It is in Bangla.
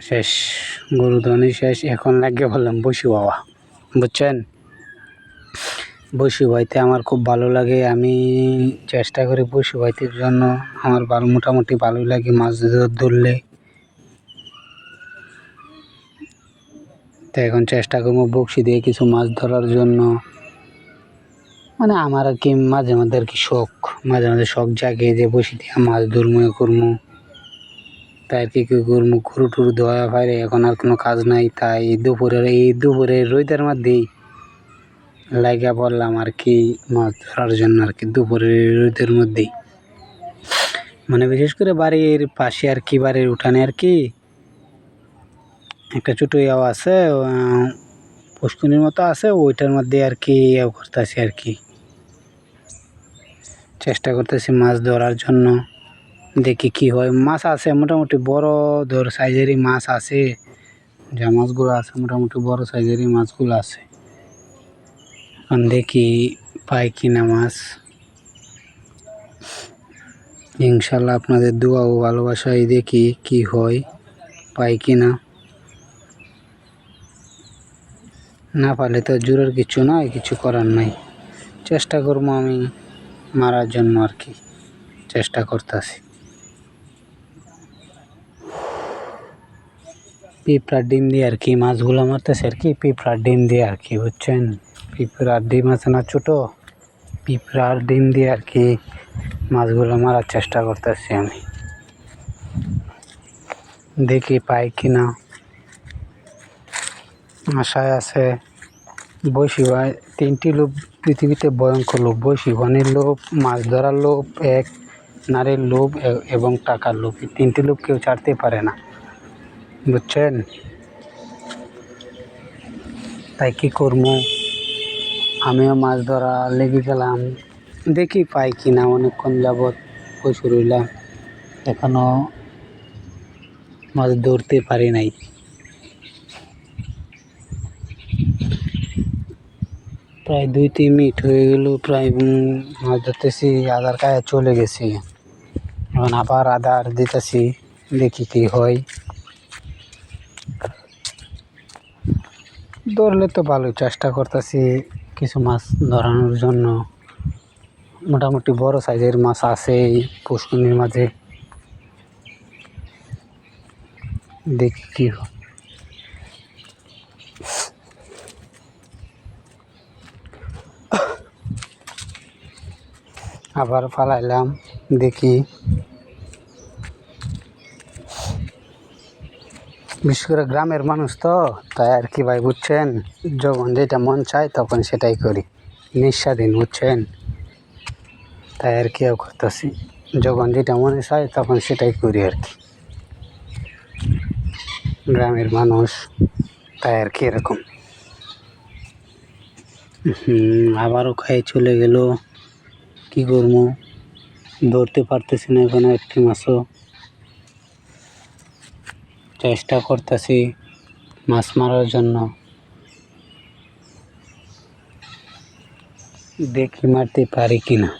শেষ, গরু ধনি শেষ, এখন লাগে বললাম বসি বাবা, বুঝছেন? বসি বাইতে আমার খুব ভালো লাগে, আমি চেষ্টা করি বসি বাইতের জন্য, আমার ভালো মোটামুটি ভালোই লাগে মাছ ধর- ধরলে। তো এখন চেষ্টা করব বকশি দিয়ে কিছু মাছ ধরার জন্য। মানে আমার আর কি মাঝে মধ্যে আর কি শখ, মাঝে মাঝে শখ জাগে যে বসি দিয়ে মাছ ধরবো, এ করব। তাই আর কি করব গরু টুরু ধোয়া ফাইরে এখন আর কোনো কাজ নাই, তাই দুপুরের এই দুপুরে রোদের মধ্যেই লাগিয়া পড়লাম আর কি মাছ ধরার জন্য আর কি, দুপুরে রোদের মধ্যেই। মানে বিশেষ করে বাড়ির পাশে আর কি, বাড়ির উঠানে আর কি, একটা ছোটো ইয়াও আছে পুষ্কুনির মতো আছে, ওইটার মধ্যে আর কি ইয়ে করতেছি আর কি। চেষ্টা করতেছি মাছ ধরার জন্য। দেখি কি হয়। মাছ আছে, মোটামুটি বড় ধর সাইজেরই মাছ আছে। যা মাছগুলো আছে, মোটামুটি বড় সাইজেরই মাছগুলো আছে। এখন দেখি পাই কিনা মাছ। ইনশাল্লাহ আপনাদের দোয়া ও ভালোবাসায় দেখি কি হয়, পাই কিনা। না পারলে তো জোরের কিছু নয়, কিছু করার নাই। চেষ্টা করব আমি মারার জন্য আর কি। চেষ্টা করতেছি। পিঁপড়ার ডিম দিয়ে আর কি মাছগুলো মারতেছে আর কি। পিঁপড়ার ডিম দিয়ে আর কি, বুঝছেন? পিঁপড়ার ডিম আছে না ছোটো? পিঁপড়ার ডিম দিয়ে আর কি মাছগুলো মারার চেষ্টা করতেছি আমি। দেখি পাই কি না। আশায় আছে বৈশি তিনটি লোভ, পৃথিবীতে ভয়ঙ্কর লোভ বৈশি বনের লোভ, মাছ ধরার লোভ, এক নারীর লোভ এবং টাকার লোভ। তিনটি লোভ কেউ ছাড়তে পারে না। বুঝছেন? তাই কি করব? আমিও মাছ ধরা লেগে গেলাম। দেখি পাই কিনা অনেকক্ষণ যাবৎ বসে রইলাম। এখনও মাছ ধরতে পারি নাই। প্রায় দুই, তিন মিনিট হয়ে গেল, প্রায় মাছ ধরতেছি, আধার কাছে চলে গেছি। এখন আবার আধার দিতেছি, দেখি কি হয়। ধরলে তো ভালোই, চেষ্টা করতেছি কিছু মাছ ধরানোর জন্য। মোটামুটি বড় সাইজের মাছ আছে এই পুষ্করণীর মাঝে। দেখি কি আবার পালাইলাম দেখি বিশেষ করে গ্রামের মানুষ তো, তাই আর কি ভাই, বুঝছেন? যখন যেটা মন চায় তখন সেটাই করি। নিঃস্বাধীন, বুঝছেন? তাই আর কি করতেছি। যখন যেটা মনে চায় তখন সেটাই করি আর কি। গ্রামের মানুষ, তাই আর কি এরকম। আবারও খাই চলে গেল। কি করব? ধরতে পারতেছি না এখানে একটি মাছও। চেষ্টা করতেছি মাছ মারার জন্য। দেখি মারতে পারি কিনা।